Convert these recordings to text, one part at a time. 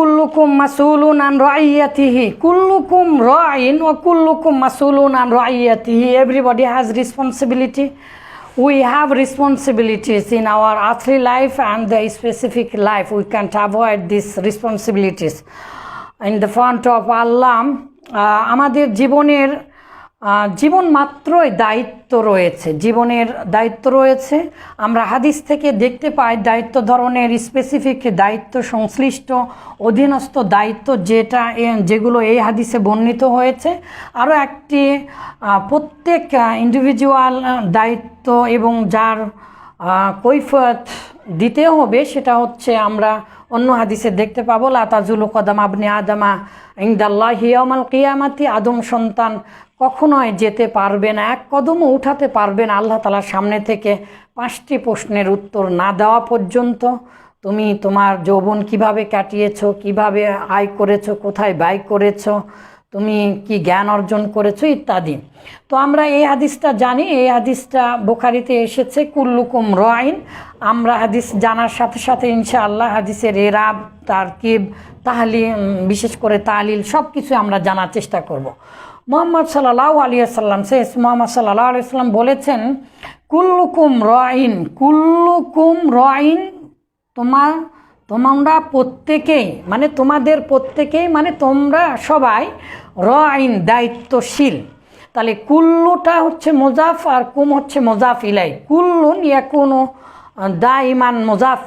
কুল্লুকুম মাসুলুন An রাইয়াতিহি কুল্লুকুম Rhine O কুল্লুকুম মাসুলুন An রাইয়াতিহি everybody has responsibility we have responsibilities in our earthly life and the specific life we can't avoid these responsibilities in the front of allah ah, আমাদের জীবনের আহ, জীবন মাত্রই দায়িত্ব রয়েছে, জীবনের দায়িত্ব রয়েছে। আমরা হাদিস থেকে দেখতে পাই দায়িত্ব ধরনের স্পেসিফিক দায়িত্ব সংশ্লিষ্ট অধীনস্থ দায়িত্ব যেটা যেগুলো এই হাদিসে বর্ণিত হয়েছে। আরও একটি প্রত্যেক ইন্ডিভিজুয়াল দায়িত্ব এবং যার কৈফত দিতে হবে সেটা হচ্ছে আমরা অন্য হাদিসে দেখতে পাবো লাতাজুল কদাম আবনি আদামা ইংদাল্লাহ হিয়ামাল কিয়ামাতি, আদম সন্তান কখনোই যেতে পারবে না। এক কদমও উঠাতে পারবে না আল্লাহ তালার সামনে থেকে। পাঁচটি প্রশ্নের উত্তর না দেওয়া পর্যন্ত তুমি তোমার যৌবন কীভাবে কাটিয়েছো, কীভাবে আয় করেছ, কোথায় ব্যয় করেছ, তুমি কি জ্ঞান অর্জন করেছ ইত্যাদি। তো আমরা এই হাদিসটা জানি, এই হাদিসটা বোখারিতে এসেছে, কুল্লুকুম রয়ন আমরা হাদিস জানার সাথে সাথে ইনশাআল্লাহ হাদিসের এরাব, তারকিব তাহলি বিশেষ করে তালিল সব কিছু আমরা জানার চেষ্টা করব। মোহাম্মদ সাল্লাহ আলিয়া সাল্লাম শেষ মোহাম্মদ সাল্লাহ আলিয়া সাল্লাম বলেছেন, কুল্লুকুম রয়ন কুল্লুকুম রয়ন তোমার তোমরা প্রত্যেকেই মানে তোমাদের প্রত্যেকেই মানে তোমরা সবাই র আইন দায়িত্বশীল। তাহলে কুল্লুটা হচ্ছে মোজাফ আর কুম হচ্ছে মোজাফ ইলাই। কুল্লুন ইয়া কোনো দা ইমান মোজাফ।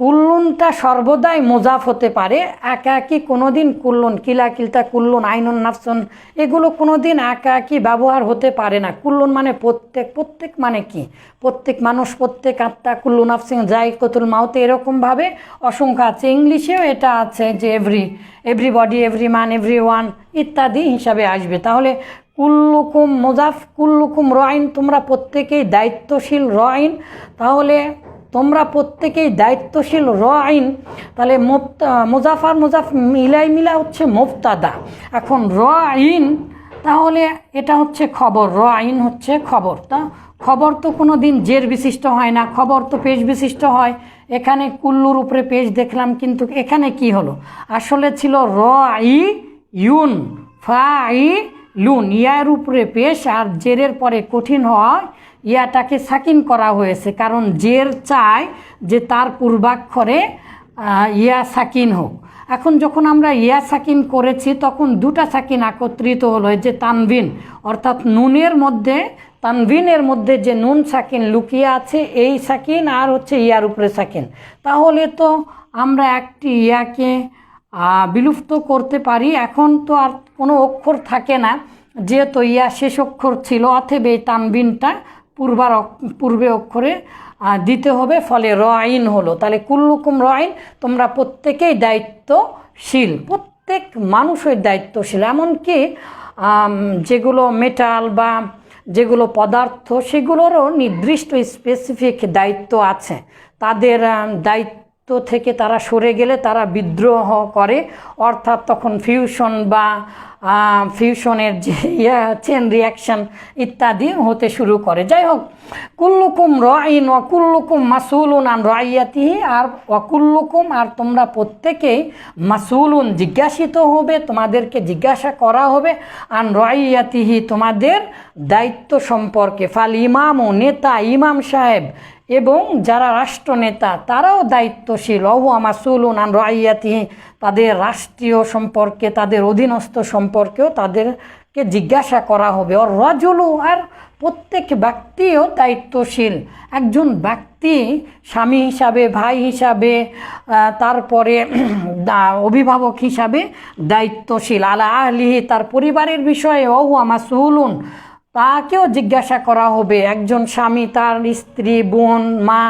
কুল্লুনটা সর্বদাই মোজাফ হতে পারে। একা একই কোনো দিন কুল্লুন কিলা কিলতা কুল্লুন, আইনুন নাফসুন, এগুলো কোনো দিন একা একই ব্যবহার হতে পারে না। কুল্লুন মানে প্রত্যেক প্রত্যেক মানে কি? প্রত্যেক মানুষ, প্রত্যেক আত্মা, কুল্লু নাফসিং যাই কতুল মাউতে এরকমভাবে অসংখ্য আছে। ইংলিশেও এটা আছে যে every everybody every man, every one ইত্যাদি হিসাবে আসবে। তাহলে কুল্লুকুম মোজাফ, কুল্লুকুম রয়ন তোমরা প্রত্যেকেই দায়িত্বশীল রয়ন তাহলে তোমরা প্রত্যেকেই দায়িত্বশীল র আইন তাহলে মুজাফার মুজাফ মিলাই মিলা হচ্ছে মোফতাদা। এখন র আইন তাহলে এটা হচ্ছে খবর র আইন হচ্ছে খবর। তা খবর তো কোনো দিন জের বিশিষ্ট হয় না, খবর তো পেশ বিশিষ্ট হয়। এখানে কুল্লুর উপরে পেশ দেখলাম, কিন্তু এখানে কি হলো? আসলে ছিল র আই ইউন ফা আই লুন ইয়ার উপরে পেশ আর জেরের পরে কঠিন হয়। ইয়াটাকে সাকিন করা হয়েছে, কারণ জের চায় যে তার পূর্বাক্ষরে ইয়া সাকিন হোক। এখন যখন আমরা ইয়া সাকিন করেছি, তখন দুটা সাকিন একত্রিত হলো যে তানভিন, অর্থাৎ নুনের মধ্যে, তানভিনের মধ্যে যে নুন সাকিন লুকিয়ে আছে, এই সাকিন আর হচ্ছে ইয়ার উপরে সাকিন। তাহলে তো আমরা একটি ইয়াকে বিলুপ্ত করতে পারি। এখন তো আর কোনো অক্ষর থাকে না, যেহেতু ইয়া শেষ অক্ষর ছিল অথব এই তানবিনটা পূর্বার পূর্বে অক্ষরে দিতে হবে, ফলে র আইন হলো। তাহলে কুল্লুকুম র আইন তোমরা প্রত্যেকেই দায়িত্বশীল, প্রত্যেক মানুষের দায়িত্বশীল। এমনকি যেগুলো মেটাল বা যেগুলো পদার্থ, সেগুলোরও নির্দিষ্ট স্পেসিফিক দায়িত্ব আছে। তাদের দায়িত্ব থেকে তারা সরে গেলে তারা বিদ্রোহ করে, অর্থাৎ তখন ফিউশন বা ফিউশনের যে ইয়া চেন রিয়াকশন ইত্যাদি হতে শুরু করে। যাই হোক কুল্লুকুম রাইন ওয়া কুল্লুকুম মাসুলুন আন রাইয়াতিহি, আর ওয়াকুল্লুকুম আর তোমরা প্রত্যেকেই মাসুলুন জিজ্ঞাসিত হবে, তোমাদেরকে জিজ্ঞাসা করা হবে, আন রাইয়াতিহি, তোমাদের দায়িত্ব সম্পর্কে। ফাল ইমাম ও নেতা, ইমাম সাহেব, এবং যারা রাষ্ট্রনেতা, তারাও দায়িত্বশীল। অহু মাসুলুন আন রাইয়াতিহি, তাদের রাষ্ট্রীয় সম্পর্কে, তাদের অধীনস্থ সম্পর্কেও তাদেরকে জিজ্ঞাসা করা হবে। ওর রজলু আর প্রত্যেক ব্যক্তিও দায়িত্বশীল। একজন ব্যক্তি স্বামী হিসাবে, ভাই হিসাবে তারপরে অভিভাবক হিসাবে দায়িত্বশীল। আলা আহলিহি, তার পরিবারের বিষয়ে অহু মাসুলুন তাকেও জিজ্ঞাসা করা হবে। একজন স্বামী, তার স্ত্রী, বোন, মা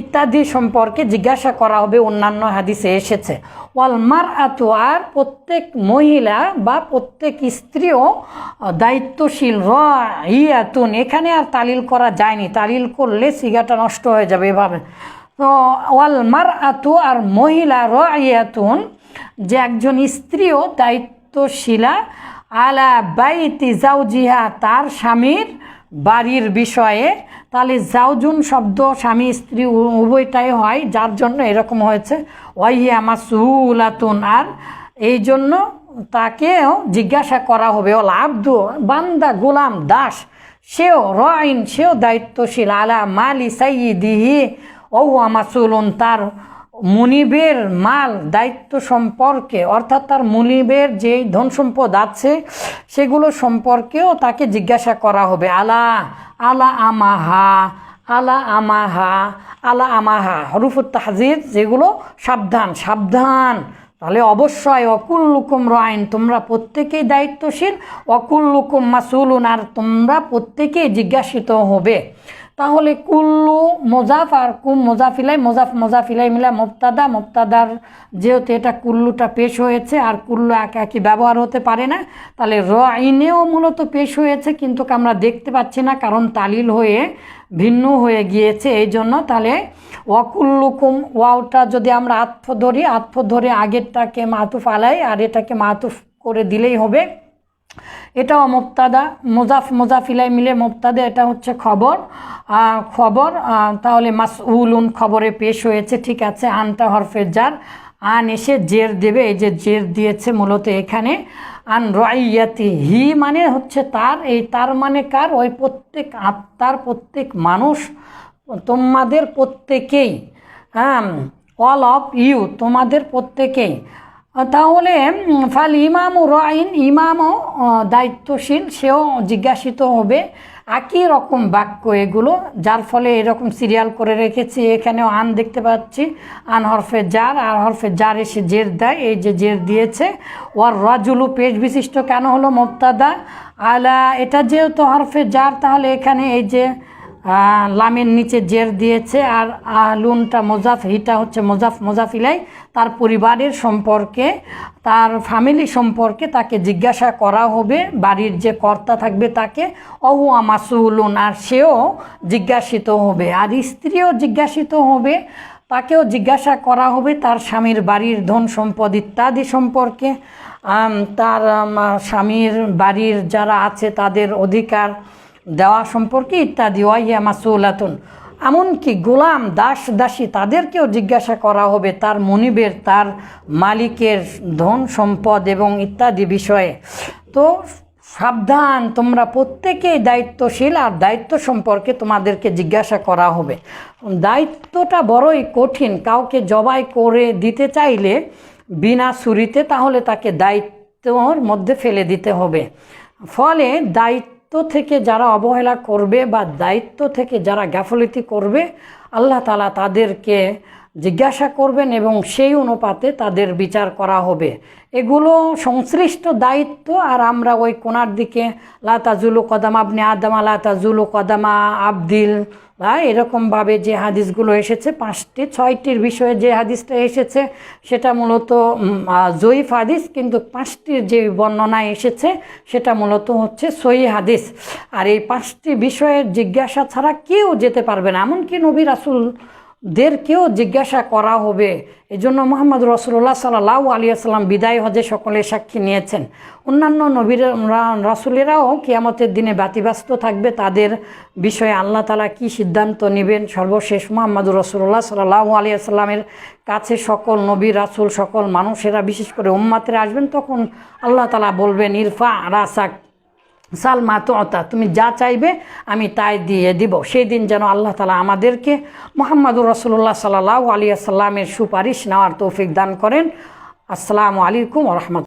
ইত্যাদি সম্পর্কে জিজ্ঞাসা করা হবে। অন্যান্য হাদিসে এসেছে। ওয়াল মার আতু আর প্রত্যেক মহিলা বা প্রত্যেক স্ত্রীও দায়িত্বশীল র ইয়াতুন এখানে আর তালিল করা যায়নি। তালিল করলে সিগাটা নষ্ট হয়ে যাবে এভাবে। তো ওয়াল মার আতু আর মহিলা র ইয়াতুন যে একজন স্ত্রীও দায়িত্বশীলা আলা বাইতি জাউজিহা, তার স্বামীর বাড়ির বিষয়ে। তাহলে জাউজুন শব্দ স্বামী, স্ত্রী উভয়টাই হয়, যার জন্য এরকম হয়েছে, ওয়াইয়া মাসুলাতুন, আর এই জন্য তাকেও জিজ্ঞাসা করা হবে ও আব্দু, বান্দা, গোলাম, দাস, সেও রইন, সেও দায়িত্বশীল, আলা মালি সাইয়িদিহি ও মাসুলুন, তার মুনিবের মাল দায়িত্ব সম্পর্কে, অর্থাৎ তার মুনিবের যেই ধন সম্পদ আছে, সেগুলো সম্পর্কেও তাকে জিজ্ঞাসা করা হবে। আলা আলা আমাহা আলা আমাহা আলা আমাহা, হরুফুত তাহজির যেগুলো সাবধান সাবধান। তাহলে অবশ্যই অকুল অকুল্লুকুম রাইন, তোমরা প্রত্যেকেই দায়িত্বশীল অকুল অকুল্লুকুম মাসুলুন, আর তোমরা প্রত্যেকেই জিজ্ঞাসিত হবে। তাহলে কুল্লু মোজাফ আর কুম মোজাফিলাই মোজাফ মোজাফিলাই মিলা মুক্তাদা মুক্তাদার যেহেতু এটা কুল্লুটা পেশ হয়েছে আর কুল্লু একা একই ব্যবহার হতে পারে না, তাহলে র আইনেও মূলত পেশ হয়েছে কিন্তু আমরা দেখতে পাচ্ছি না কারণ তালিল হয়ে ভিন্ন হয়ে গিয়েছে এই জন্য তাহলে ওয়াকুল্লুকুম ওয়াওটা যদি আমরা আত্ম ধরি আত্ম ধরে আগেরটাকে মাতুফ আলাই আর এটাকে মাতুফ করে দিলেই হবে। এটাও মুক্তাদা মোজাফ, মোজাফিলাই মিলে মুক্তাদা এটা হচ্ছে খবর। খবর তাহলে মাসউলুন খবরে পেশ হয়েছে, ঠিক আছে, আনটা হরফে যার আন এসে জের দেবে, এই যে জের দিয়েছে মূলত এখানে। আন রাইয়াতি হি মানে হচ্ছে তার, এই তার মানে কার? ওই প্রত্যেক আত্মার প্রত্যেক মানুষ, তোমাদের প্রত্যেকেই হ্যাঁ অল অফ ইউ, তোমাদের প্রত্যেকেই। তাহলে ফাল ইমাম রাইন, ইমামও দায়িত্বশীল, সেও জিজ্ঞাসিত হবে একই রকম বাক্য এগুলো, যার ফলে এরকম সিরিয়াল করে রেখেছি, এখানেও আন দেখতে পাচ্ছি। আন হরফে জার, আর হরফে জার এসে জের দেয়, এই যে জের দিয়েছে। ওর রজুলু, পেজ বিশিষ্ট কেন হলো মোক্তাদা আলা, এটা যেহেতু হরফে জার, তাহলে এখানে এই যে লামের নিচে জের দিয়েছে আর লুনটা মোজাফ, হিটা হচ্ছে মোজাফ মোজাফিলাই তার পরিবারের সম্পর্কে, তার ফ্যামিলি সম্পর্কে তাকে জিজ্ঞাসা করা হবে, বাড়ির যে কর্তা থাকবে তাকে অহু আমাসুলুন আর সেও জিজ্ঞাসিত হবে, আর স্ত্রীও জিজ্ঞাসিত হবে, তাকেও জিজ্ঞাসা করা হবে তার স্বামীর বাড়ির ধন সম্পদ ইত্যাদি সম্পর্কে তার স্বামীর বাড়ির যারা আছে তাদের অধিকার দেওয়া সম্পর্কে ইত্যাদি, ওয়াইয়া মাসুলাতুন এমনকি গোলাম দাস দাসী, তাদেরকেও জিজ্ঞাসা করা হবে তার মনিবের, তার মালিকের ধন সম্পদ এবং ইত্যাদি বিষয়ে। তো সাবধান, তোমরা প্রত্যেকেই দায়িত্বশীল আর দায়িত্ব সম্পর্কে তোমাদেরকে জিজ্ঞাসা করা হবে। দায়িত্বটা বড়ই কঠিন, কাউকে জবাই করে দিতে চাইলে বিনা ছুরিতে তাহলে তাকে দায়িত্বর মধ্যে ফেলে দিতে হবে। ফলে দায়িত্ব থেকে যারা অবহেলা করবে বা দায়িত্ব থেকে যারা গাফলতি করবে আল্লাহ তালা তাদেরকে জিজ্ঞাসা করবেন এবং সেই অনুপাতে তাদের বিচার করা হবে। এগুলো সংশ্লিষ্ট দায়িত্ব আর আমরা ওই কোনার দিকে লাতাজুলু কদাম আপনি আদামা লাতাজুলু কদামা আবদিল এরকমভাবে যে হাদিসগুলো এসেছে, পাঁচটি, ছয়টির বিষয়ে যে হাদিসটা এসেছে, সেটা মূলত জয়ীফ হাদিস, কিন্তু পাঁচটির যে বর্ণনা এসেছে, সেটা মূলত হচ্ছে সই হাদিস। আর এই পাঁচটি বিষয়ের জিজ্ঞাসা ছাড়া কেউ যেতে পারবে না। এমনকি নবী রাসুল দেরকেও জিজ্ঞাসা করা হবে। এই জন্য মোহাম্মদ রসুল্লাহ সাল্লাহ আলিয়াল্লাম বিদায় হজে সকলে সাক্ষী নিয়েছেন। অন্যান্য নবীর রাসুলেরাও কিয়ামতের দিনে ব্যতিব্যস্ত থাকবে। তাদের বিষয়ে আল্লাহ তালা কি সিদ্ধান্ত নেবেন? সর্বশেষ মোহাম্মদ রসুল্লাহ সাল্লাহ আলিয়াল্লামের কাছে সকল নবী, রাসুল, সকল মানুষেরা, বিশেষ করে উম্মাতেরা আসবেন, তখন আল্লাহ তালা বলবেন, ইরফা রাসাক। সালমা তো অতা তুমি যা চাইবে আমি তাই দিয়ে দিব। সেই দিন যেন আল্লাহ তালা আমাদেরকে মোহাম্মদুর রসুল্লাহ সাল্লাহ আলিয়া সাল্লামের সুপারিশ নেওয়ার তৌফিক দান করেন। আসসালামু আলাইকুম রহমত